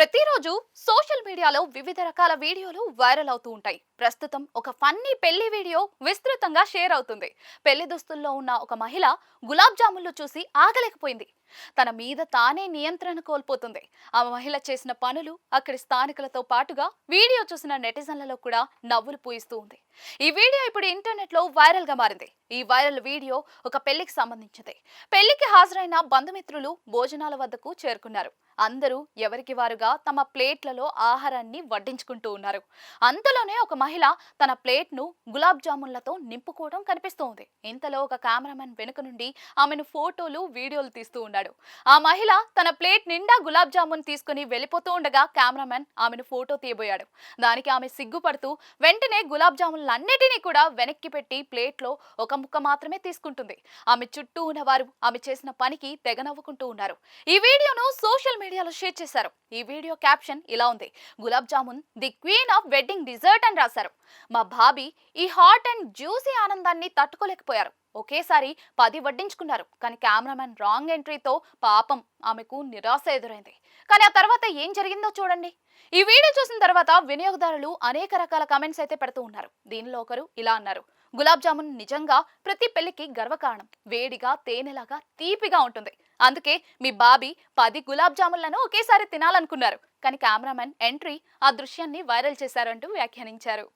ప్రతిరోజు సోషల్ మీడియాలో వివిధ రకాల వీడియోలు వైరల్ అవుతూ ఉంటాయి. ప్రస్తుతం ఒక ఫన్నీ పెళ్ళి వీడియో విస్తృతంగా షేర్ అవుతుంది. పెళ్ళి దుస్తుల్లో ఉన్న ఒక మహిళ గులాబ్ జామున్లు చూసి ఆగలేకపోయింది. తన మీద తానే నియంత్రణ కోల్పోతుంది. ఆ మహిళ చేసిన పనులు అక్కడి స్థానికులతో పాటుగా వీడియో చూసిన నెటిజన్లలో కూడా నవ్వులు పూయిస్తూ ఉంది. ఈ వీడియో ఇప్పుడు ఇంటర్నెట్లో వైరల్గా మారింది. ఈ వైరల్ వీడియో ఒక పెళ్ళికి సంబంధించింది పెళ్ళికి హాజరైన బంధుమిత్రులు భోజనాల వద్దకు చేరుకున్నారు. అందరూ ఎవరికి వారుగా తమ ప్లేట్లలో ఆహారాన్ని వడ్డించుకుంటూ ఉన్నారు. అంతలోనే ఒక మహిళ తన ప్లేట్ను గులాబ్ జామున్లతో నింపుకోవడం కనిపిస్తూ ఉంది. ఇంతలో ఒక కెమెరామెన్ వెనుక నుండి ఆమెను ఫోటోలు వీడియోలు తీస్తూ ఉన్నారు ఉన్నాడు ఆ మహిళ తన ప్లేట్ నిండా గులాబ్ జామున్ తీసుకుని వెళ్ళిపోతూ ఉండగా కెమెరామెన్ ఆమెను ఫోటో తీయబోయాడు. దానికి ఆమె సిగ్గుపడుతూ వెంటనే గులాబ్ జామున్లన్నిటినీ కూడా వెనక్కి పెట్టి ప్లేట్లో ఒక ముక్క మాత్రమే తీసుకుంటుంది. ఆమె చుట్టూ ఉన్నవారు ఆమె చేసిన పనికి తెగ నవ్వుకుంటూ ఉన్నారు. ఈ వీడియోను సోషల్ మీడియాలో షేర్ చేశారు. ఈ వీడియో క్యాప్షన్ ఇలా ఉంది. Gulab jamun the queen of wedding dessert అని రాశారు. మా భాబీ ఈ హాట్ అండ్ జ్యూసీ ఆనందాన్ని తట్టుకోలేకపోయారు. ఒకేసారి పది వడ్డించుకున్నారు. కానీ కెమెరామెన్ రాంగ్ ఎంట్రీతో పాపం ఆమెకు నిరాశ ఎదురైంది. కానీ ఆ తర్వాత ఏం జరిగిందో చూడండి. ఈ వీడియో చూసిన తర్వాత వినియోగదారులు అనేక రకాల కమెంట్స్ అయితే పెడుతూ ఉన్నారు. దీనిలో ఒకరు ఇలా అన్నారు. గులాబ్ జామున్ నిజంగా ప్రతి పెళ్ళికి గర్వకారణం. వేడిగా తేనెలాగా తీపిగా ఉంటుంది. అందుకే మీ బాబీ పది గులాబ్ జామున్లను ఒకేసారి తినాలనుకున్నారు. కానీ కెమెరామెన్ ఎంట్రీ ఆ దృశ్యాన్ని వైరల్ చేశారంటూ వ్యాఖ్యానించారు.